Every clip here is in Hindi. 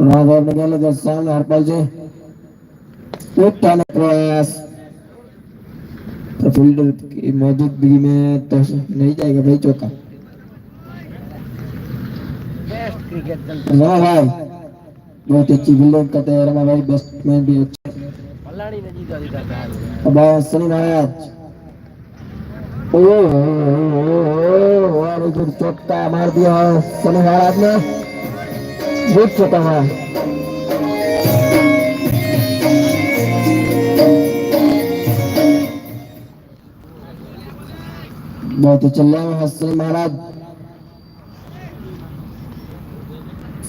राघव प्रयास फील्डर की मौजूदगी में तो नहीं जाएगा भाई चौका। रमा भाई बहुत अच्छी फील्डिंग करते हैं रमा भाई बैट्समैन भी अच्छे अब Sunny Maharaj oh very good मार दिया है सनी महाराज ने गुड चौका है बहुत चल रहे हैं सनी महाराज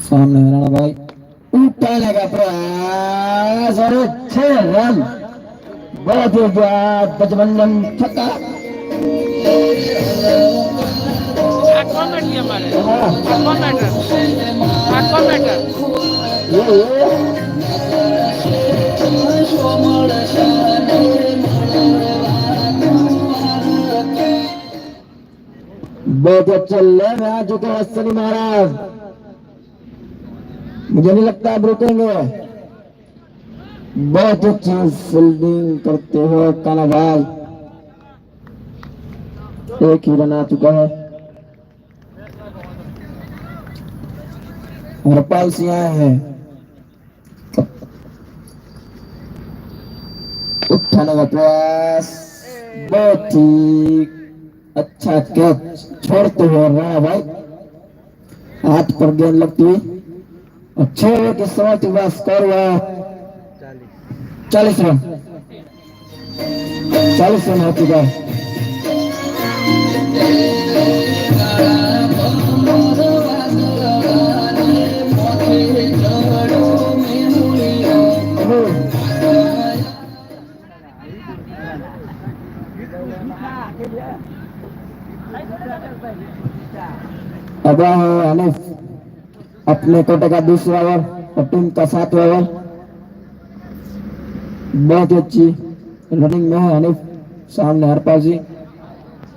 सामने है राणा भाई उठाने का प्रयास और छह रन बहुत ही ज़्यादा पचपन छक्का हाँ, बहुत अच्छा ले में आ चुके हैं महाराज। मुझे नहीं लगता आप रुकेंगे बहुत अच्छी फील्डिंग करते हुए काना भाई एक ही रन आ चुका है। हरपाल सिंह आए हैं। उठाने का प्रयास बहुत ही अच्छा कैच छोड़ते हुए रहा है भाई? हाथ पर गेंद लगती हुई और छह ओवर के समय के बाद स्कोर हुआ। चालीस रन। चालीस रन हो चुका है। अब है हनीफ अपने कोटे का दूसरा ओवर, और टीम का सातवां ओवर। बहुत अच्छी रनिंग में है हनीफ सामने हरपाल जी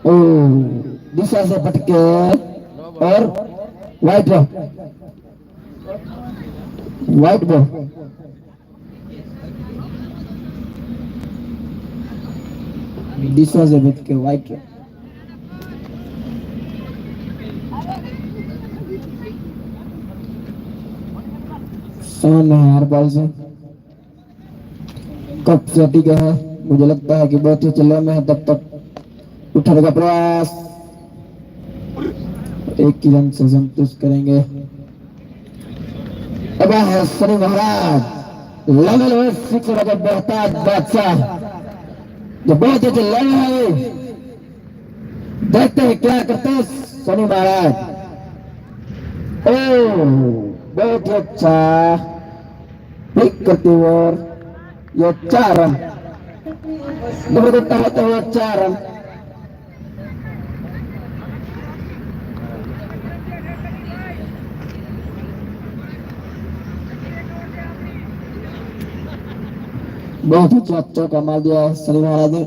ओ दिशा से पटके, और वाइट बॉल वाइट बॉल दिशा से पटके वाइट बॉल सामने है हरपाल सिंह कब से टिके है? मुझे लगता है कि बहुत ही चल में है तब तक। उठाने का प्रयास। एक रन से संतुष्ट करेंगे। अब है महाराज लेवल में सिक्स रन बेहतर बादशाह। जो बहुत ही चल रहे हैं देखते हैं क्या करते हैं सनी महाराज ओ बहुत ही अच्छा पिक करते हुए और ये चार रन ज़बरदस्त होते हुए चार रन बहुत अच्छा चौका मार दिया है सनी महाराज ने